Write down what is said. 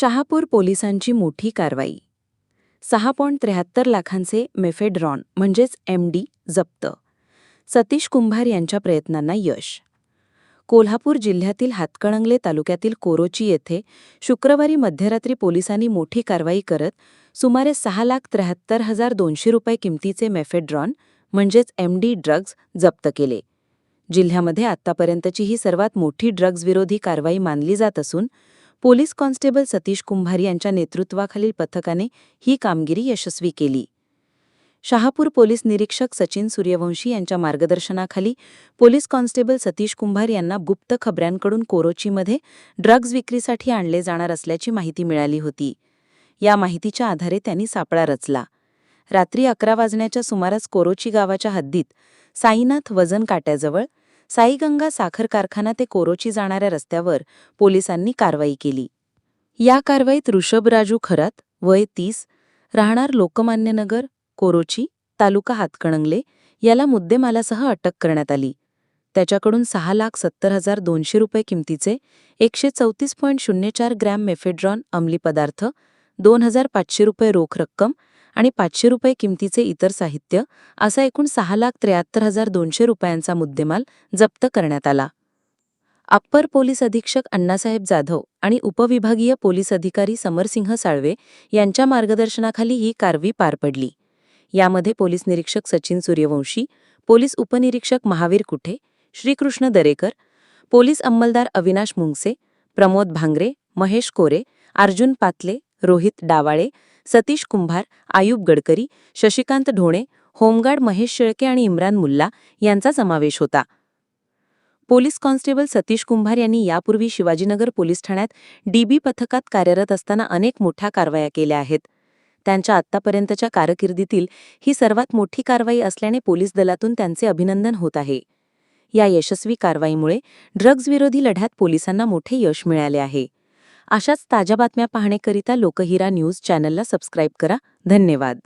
शहापूर पोलिसांची मोठी कारवाई. सहा पॉईंट त्र्याहत्तर लाखांचे मेफेड्रॉन म्हणजेच एम डी जप्त. सतीश कुंभार यांच्या प्रयत्नांना यश. कोल्हापूर जिल्ह्यातील हातकणंगले तालुक्यातील कोरोची येथे शुक्रवारी मध्यरात्री पोलिसांनी मोठी कारवाई करत सुमारे सहा लाख त्र्याहत्तर हजार दोनशे रुपये किमतीचे मेफेड्रॉन म्हणजेच एम डी ड्रग्ज जप्त केले. जिल्ह्यामध्ये आत्तापर्यंतची ही सर्वात मोठी ड्रग्ज विरोधी कारवाई मानली जात असून पोलीस कॉन्स्टेबल सतीश कुंभार यांच्या नेतृत्वाखालील पथकाने ही कामगिरी यशस्वी केली. शहापूर पोलीस निरीक्षक सचिन सूर्यवंशी यांच्या मार्गदर्शनाखाली पोलीस कॉन्स्टेबल सतीश कुंभार यांना गुप्त खबऱ्यांकडून कोरोचीमध्ये ड्रग्ज विक्रीसाठी आणले जाणार असल्याची माहिती मिळाली होती. या माहितीच्या आधारे त्यांनी सापळा रचला. रात्री अकरा वाजण्याच्या सुमारास कोरोची गावाच्या हद्दीत साईनाथ वजन काट्याजवळ साईगंगा साखर कारखाना ते कोरोची जाणाऱ्या रस्त्यावर पोलिसांनी कारवाई केली. या कारवाईत ऋषभराजू खरात वय तीस राहणार लोकमान्यनगर कोरोची तालुका हातकणंगले याला मुद्देमालासह अटक करण्यात आली. त्याच्याकडून सहा लाख सत्तर हजार दोनशे रुपये किमतीचे एकशे चौतीस पॉईंट शून्य चार ग्रॅम मेफेड्रॉन अंमली पदार्थ दोन हजार पाचशे रुपये रोख रक्कम आणि पाचशे रुपये किमतीचे इतर साहित्य असा एकूण सहा लाख त्र्याहत्तर हजार दोनशे रुपयांचा मुद्देमाल जप्त करण्यात आला. अप्पर पोलीस अधीक्षक अण्णासाहेब जाधव आणि उपविभागीय पोलीस अधिकारी समरसिंह साळवे यांच्या मार्गदर्शनाखाली ही कारवी पार पडली. यामध्ये पोलीस निरीक्षक सचिन सूर्यवंशी पोलीस उपनिरीक्षक महावीर कुठे श्रीकृष्ण दरेकर पोलीस अंमलदार अविनाश मुंगसे प्रमोद भांगरे महेश कोरे अर्जुन पातले रोहित डावाळे सतीश कुंभार आयुब गडकरी शशिकांत ढोणे होमगार्ड महेश शेळके आणि इम्रान मुल्ला यांचा समावेश होता. पोलीस कॉन्स्टेबल सतीश कुंभार यांनी यापूर्वी शिवाजीनगर पोलीस ठाण्यात डीबी पथकात कार्यरत असताना अनेक मोठ्या कारवाया केल्या आहेत. त्यांच्या आत्तापर्यंतच्या कारकिर्दीतील ही सर्वात मोठी कारवाई असल्याने पोलीस दलातून त्यांचे अभिनंदन होत आहे. या यशस्वी कारवाईमुळे ड्रग्जविरोधी लढ्यात पोलिसांना मोठे यश मिळाले आहे. अशाच ताज्या बातम्या पाहण्याकरिता लोकहिरा न्यूज चॅनलला सबस्क्राईब करा. धन्यवाद.